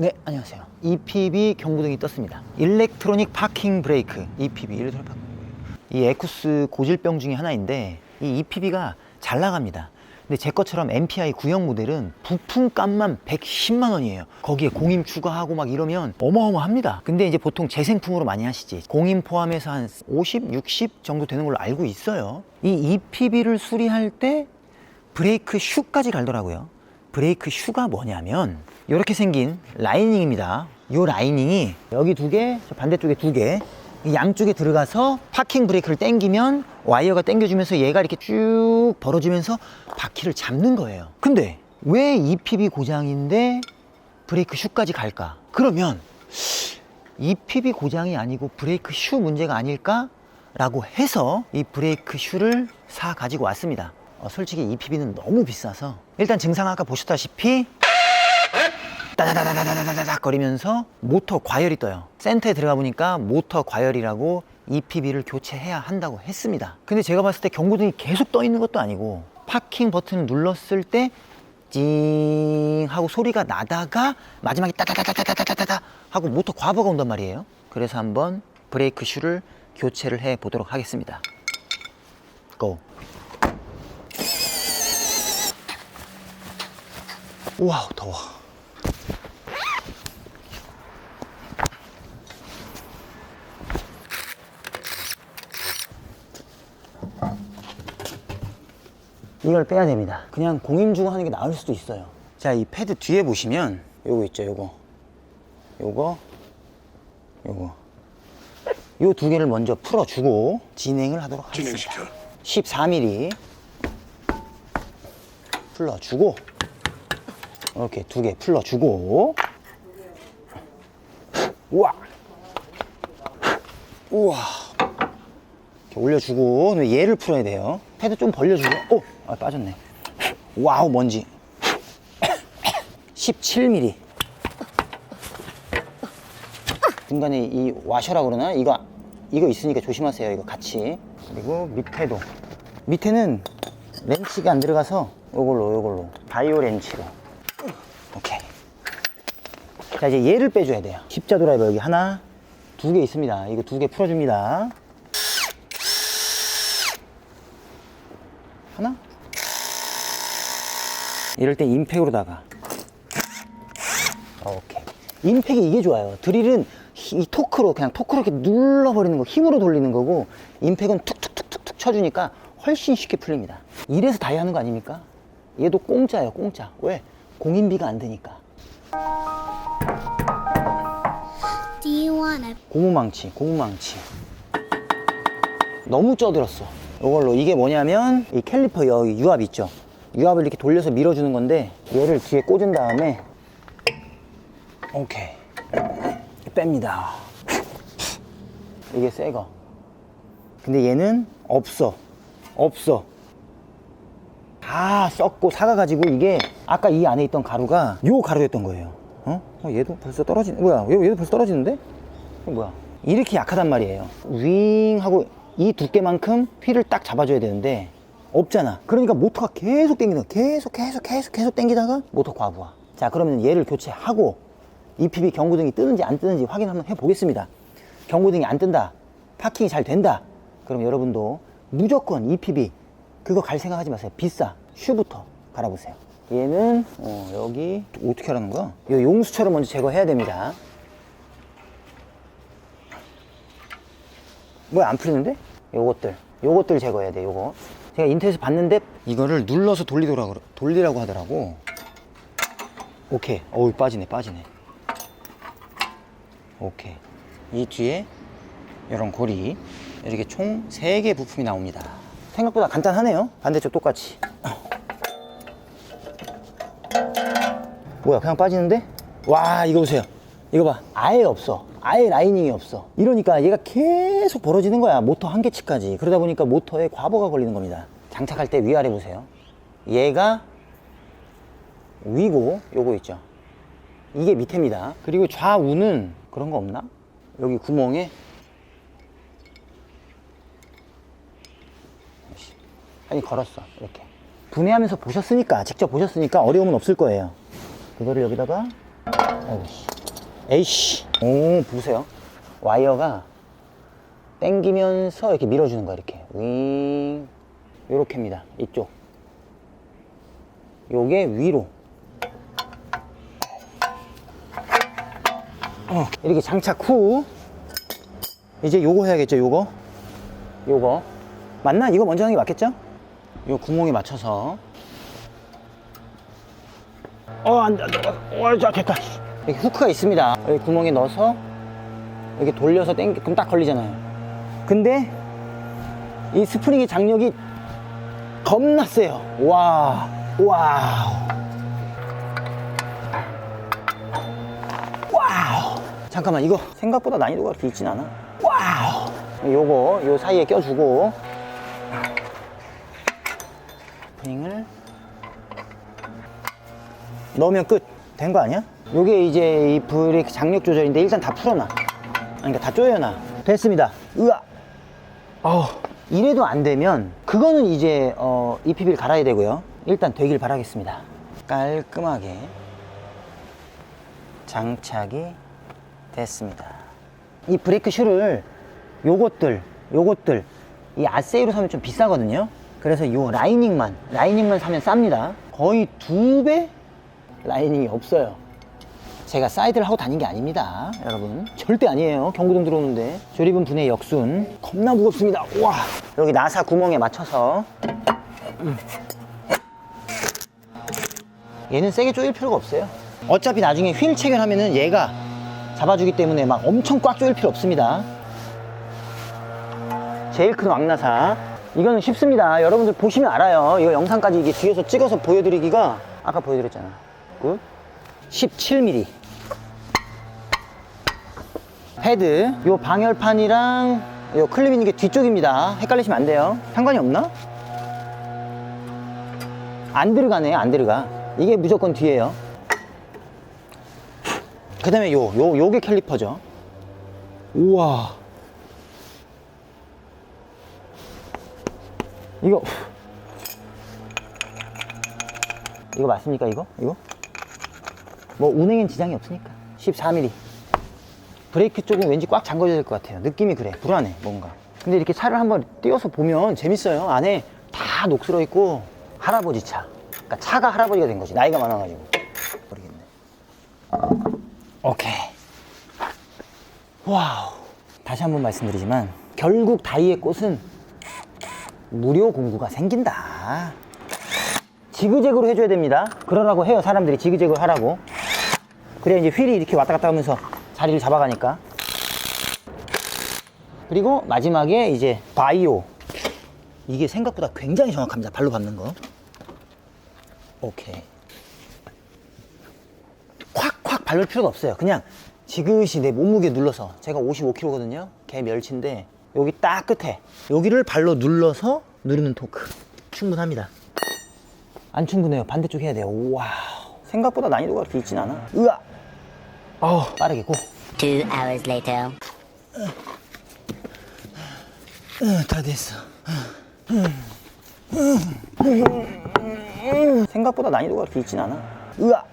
네, 안녕하세요. EPB 경고등이 떴습니다. 일렉트로닉 파킹 브레이크, EPB, 일렉트로닉 파킹 브레이크. 이 에쿠스 고질병 중에 하나인데 이 EPB가 잘 나갑니다. 근데 제 것처럼 MPI 구형 모델은 부품값만 110만 원이에요. 거기에 공임 추가하고 막 이러면 어마어마합니다. 근데 이제 보통 재생품으로 많이 하시지. 공임 포함해서 한 50, 60 정도 되는 걸로 알고 있어요. 이 EPB를 수리할 때 브레이크 슈까지 갈더라고요. 브레이크 슈가 뭐냐면 이렇게 생긴 라이닝입니다. 이 라이닝이 여기 두 개, 저 반대쪽에 두 개, 이 양쪽에 들어가서 파킹 브레이크를 당기면 와이어가 당겨주면서 얘가 이렇게 쭉 벌어지면서 바퀴를 잡는 거예요. 근데 왜 EPB 고장인데 브레이크 슈까지 갈까? 그러면 EPB 고장이 아니고 브레이크 슈 문제가 아닐까 라고 해서 이 브레이크 슈를 사 가지고 왔습니다. 어, 솔직히 EPB는 너무 비싸서 일단 증상 아까 보셨다시피 따다다다다다다닥 거리면서 모터 과열이 떠요. 센터에 들어가 보니까 모터 과열이라고 EPB를 교체해야 한다고 했습니다. 근데 제가 봤을 때 경고등이 계속 떠 있는 것도 아니고 파킹 버튼을 눌렀을 때 찡 하고 소리가 나다가 마지막에 따다다다다다다다 하고 모터 과부가 온단 말이에요. 그래서 한번 브레이크 슈를 교체를 해 보도록 하겠습니다. 고. 우와 더워. 이걸 빼야 됩니다. 그냥 공인 주고 하는 게 나을 수도 있어요. 자, 이 패드 뒤에 보시면 요거 있죠, 요거. 요거, 요거. 요 두 개를 먼저 풀어주고 진행을 하도록 하겠습니다. 진행시켜. 14mm 풀러주고 이렇게 두 개 풀러주고 우와 우와 이렇게 올려주고 얘를 풀어야 돼요 패드 좀 벌려주고 오 아, 빠졌네. 와우 먼지. 17mm 중간에 이 와셔라 그러나? 이거 이거 있으니까 조심하세요 이거 같이. 그리고 밑에도. 밑에는 렌치가 안 들어가서 요걸로 요걸로. 바이오 렌치로. 오케이. 자 이제 얘를 빼줘야 돼요. 십자 드라이버 여기 하나 두 개 있습니다. 이거 두 개 풀어줍니다. 하나 이럴 때 임팩으로다가 오케이. 임팩이 이게 좋아요. 드릴은 이 토크로 그냥 토크로 이렇게 눌러버리는 거, 힘으로 돌리는 거고 임팩은 툭툭툭툭툭 쳐주니까 훨씬 쉽게 풀립니다. 이래서 다이 하는 거 아닙니까? 얘도 공짜예요, 공짜. 왜? 공인비가 안 드니까. 고무망치, 고무망치. 너무 쪄들었어. 이걸로 이게 뭐냐면 이 캘리퍼 여기 유압 있죠. 유압을 이렇게 돌려서 밀어주는 건데 얘를 뒤에 꽂은 다음에 오케이 뺍니다. 이게 새 거. 근데 얘는 없어. 없어. 다 썩고 사가가지고 이게 아까 이 안에 있던 가루가 요 가루였던 거예요. 어? 어, 얘도 벌써 떨어지네. 뭐야? 얘, 얘도 벌써 떨어지는데? 뭐야? 이렇게 약하단 말이에요. 윙 하고 이 두께만큼 휠을 딱 잡아줘야 되는데 없잖아. 그러니까 모터가 계속 거야. 계속 계속 계속 계속 당기다가 모터 과부하. 자 그러면 얘를 교체하고 EPB 경고등이 뜨는지 안 뜨는지 확인 한번 해보겠습니다. 경고등이 안 뜬다. 파킹이 잘 된다. 그럼 여러분도 무조건 EPB 그거 갈 생각하지 마세요. 비싸. 슈부터 갈아보세요. 얘는 어, 여기 어떻게 하라는 거야? 이 용수처럼 먼저 제거해야 됩니다. 뭐야 안 풀리는데? 요것들 요것들 제거해야 돼 요거 제가 인터넷에서 봤는데 이거를 눌러서 돌리더라고 돌리라고 하더라고. 오케이. 어우 빠지네 빠지네. 오케이. 이 뒤에 이런 고리 이렇게 총 3개 부품이 나옵니다. 생각보다 간단하네요. 반대쪽 똑같이. 뭐야 그냥 빠지는데? 와 이거 보세요. 이거 봐. 아예 없어 아예 라이닝이 없어. 이러니까 얘가 계속 벌어지는 거야. 모터 한 개치까지. 그러다 보니까 모터에 과부가 걸리는 겁니다. 장착할 때 위아래 보세요. 얘가 위고 요거 있죠. 이게 밑에입니다. 그리고 좌우는 그런 거 없나? 여기 구멍에. 아니 걸었어. 이렇게. 분해하면서 보셨으니까 직접 보셨으니까 어려움은 없을 거예요. 그거를 여기다가 어우씨. 에이씨. 오, 보세요. 와이어가 당기면서 이렇게 밀어주는 거야, 이렇게. 윙. 요렇게입니다. 이쪽. 요게 위로. 어, 이렇게 장착 후. 이제 요거 해야겠죠, 요거. 요거. 맞나? 이거 먼저 하는 게 맞겠죠? 요 구멍에 맞춰서. 어, 안 돼, 안 돼. 어, 자, 됐다. 여기 후크가 있습니다. 여기 구멍에 넣어서 이렇게 돌려서 땡기, 그럼 딱 걸리잖아요. 근데 이 스프링의 장력이 겁나 세요. 와, 와우. 와우. 잠깐만, 이거 생각보다 난이도가 그렇게 있진 않아. 와우. 요거, 요 사이에 껴주고. 스프링을 넣으면 끝. 된 거 아니야? 요게 이제 이 브레이크 장력 조절인데 일단 다 풀어놔. 그러니까 다 조여놔. 됐습니다. 으아. 어, 이래도 안 되면 그거는 이제 어, EPB를 갈아야 되고요. 일단 되길 바라겠습니다. 깔끔하게 장착이 됐습니다. 이 브레이크 슈를 요것들, 요것들 이 아세이로 사면 좀 비싸거든요. 그래서 요 라이닝만, 라이닝만 사면 쌉니다. 거의 두 배 라이닝이 없어요. 제가 사이드를 하고 다닌 게 아닙니다, 여러분. 절대 아니에요. 경구동 들어오는데. 조립은 분해 역순. 겁나 무겁습니다. 와. 여기 나사 구멍에 맞춰서. 음. 얘는 세게 조일 필요가 없어요. 어차피 나중에 휠 체결하면은 얘가 잡아주기 때문에 막 엄청 꽉 조일 필요 없습니다. 제일 큰 왕나사. 이거는 쉽습니다. 여러분들 보시면 알아요. 이거 영상까지 이게 뒤에서 찍어서 보여드리기가 아까 보여드렸잖아. 굿. 17mm. 헤드. 요 방열판이랑 요 클립 있는 게 뒤쪽입니다. 헷갈리시면 안 돼요. 상관이 없나? 안 들어가네, 안 들어가. 이게 무조건 뒤에요. 그 다음에 요, 요, 요게 캘리퍼죠. 우와. 이거. 이거 맞습니까, 이거? 이거? 뭐, 운행엔 지장이 없으니까. 14mm. 브레이크 쪽은 왠지 꽉 잠궈져야 될 것 같아요. 느낌이 그래. 불안해, 뭔가. 근데 이렇게 차를 한번 띄워서 보면 재밌어요. 안에 다 녹슬어 있고, 할아버지 차. 그러니까 차가 할아버지가 된 거지. 나이가 많아가지고. 모르겠네. 오케이. 와우. 다시 한번 말씀드리지만, 결국 다이의 꽃은 무료 공구가 생긴다. 지그재그로 해줘야 됩니다. 그러라고 해요, 사람들이. 지그재그 하라고. 그래야 이제 휠이 이렇게 왔다 갔다 하면서 자리를 잡아가니까. 그리고 마지막에 이제 바이오. 이게 생각보다 굉장히 정확합니다. 발로 밟는 거. 오케이. 콱콱 밟을 필요가 없어요. 그냥 지그시 내 몸무게 눌러서 제가 55kg거든요. 개 멸치인데 여기 딱 끝에 여기를 발로 눌러서 누르는 토크 충분합니다. 안 충분해요. 반대쪽 해야 돼요. 와우. 생각보다 난이도가 그렇게 있진 않아. 으아. 아우 빠르게 고. Two hours later. 응, 다 됐어. 생각보다 난이도가 그렇게 있진 않아. 으아.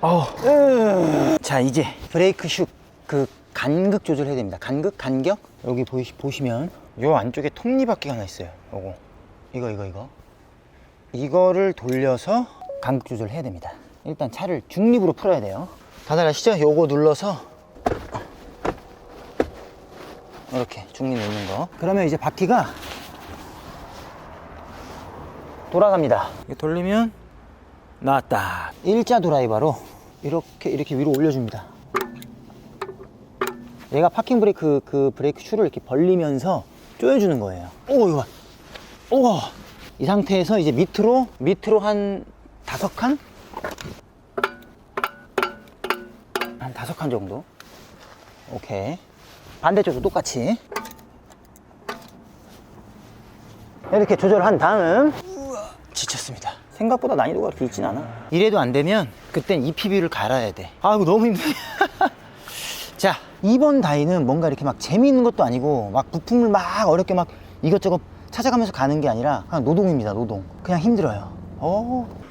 아우. 자, 이제 브레이크 슉그 간극 조절해야 됩니다. 간극, 간격. 여기 보시, 보시면 요 안쪽에 톱니바퀴가 하나 있어요. 요거. 이거, 이거, 이거. 이거를 돌려서 간극 조절을 해야 됩니다. 일단 차를 중립으로 풀어야 돼요. 다들 아시죠? 요거 눌러서 이렇게 중립 놓는 거. 그러면 이제 바퀴가 돌아갑니다. 돌리면 나왔다. 일자 드라이버로 이렇게 이렇게 위로 올려줍니다. 얘가 파킹 브레이크 그 브레이크 슈를 이렇게 벌리면서 조여주는 거예요. 오 이거 봐. 오. 이 상태에서 이제 밑으로 밑으로 한 다섯 칸? 한 다섯 칸 정도. 오케이. 반대쪽도 똑같이. 이렇게 조절한 다음 지쳤습니다. 생각보다 난이도가 그렇게 있진 않아. 이래도 안 되면 그땐 EPB를 갈아야 돼. 아 이거 너무 힘드네. 자, 2번 다이는 뭔가 이렇게 막 재미있는 것도 아니고 막 부품을 막 어렵게 막 이것저것 찾아가면서 가는 게 아니라 그냥 노동입니다, 노동. 그냥 힘들어요. 어.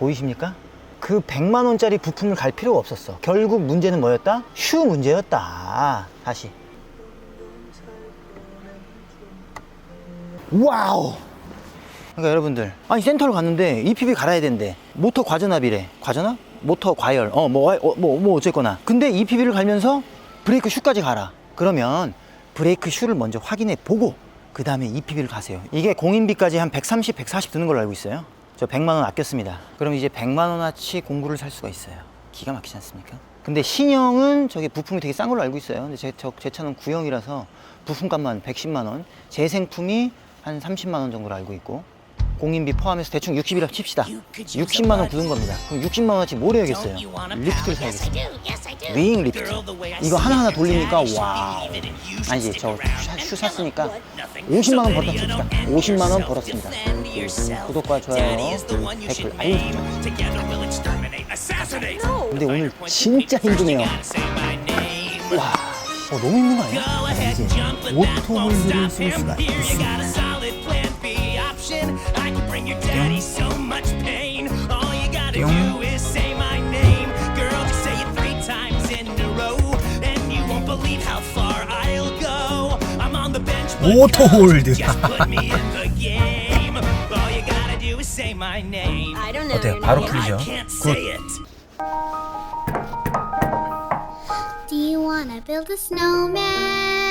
보이십니까? 그 100만 원짜리 부품을 갈 필요가 없었어. 결국 문제는 뭐였다? 슈 문제였다. 다시. 와우. 그러니까 여러분들, 아니 센터를 갔는데 EPB 갈아야 된대. 모터 과전압이래. 과전압? 모터 과열. 어, 뭐, 어, 뭐, 뭐 어쨌거나. 근데 EPB를 갈면서 브레이크 슈까지 가라. 그러면 브레이크 슈를 먼저 확인해 보고 그 다음에 EPB를 가세요. 이게 공인비까지 한 130, 140 드는 걸로 알고 있어요. 저 100만 원 아꼈습니다. 그럼 이제 100만 원어치 공구를 살 수가 있어요. 기가 막히지 않습니까? 근데 신형은 저게 부품이 되게 싼 걸로 알고 있어요. 근데 제, 저, 제 차는 구형이라서 부품값만 110만 원, 재생품이 한 30만 원 정도로 알고 있고 공인비 포함해서 대충 60이라 칩시다. 60만 원 굳은 겁니다. 그럼 60만 원어치 뭘 해야겠어요? 리프트를 사야겠어요. 윙 리프트. 이거 하나하나 돌리니까 와우. 아니지 저슈 샀으니까 50만 원 벌었다 칩시다. 50만 원 벌었습니다. 그리고 구독과 좋아요, 댓글 알림 설정. 근데 오늘 진짜 힘드네요. 와, 어, 너무 힘든 거 아니야? 이제 오토홀드를 쓸 수가 있습니다. 오토홀드. 어때요? 바로 풀리죠? 굿. Do you wanna build a snowman?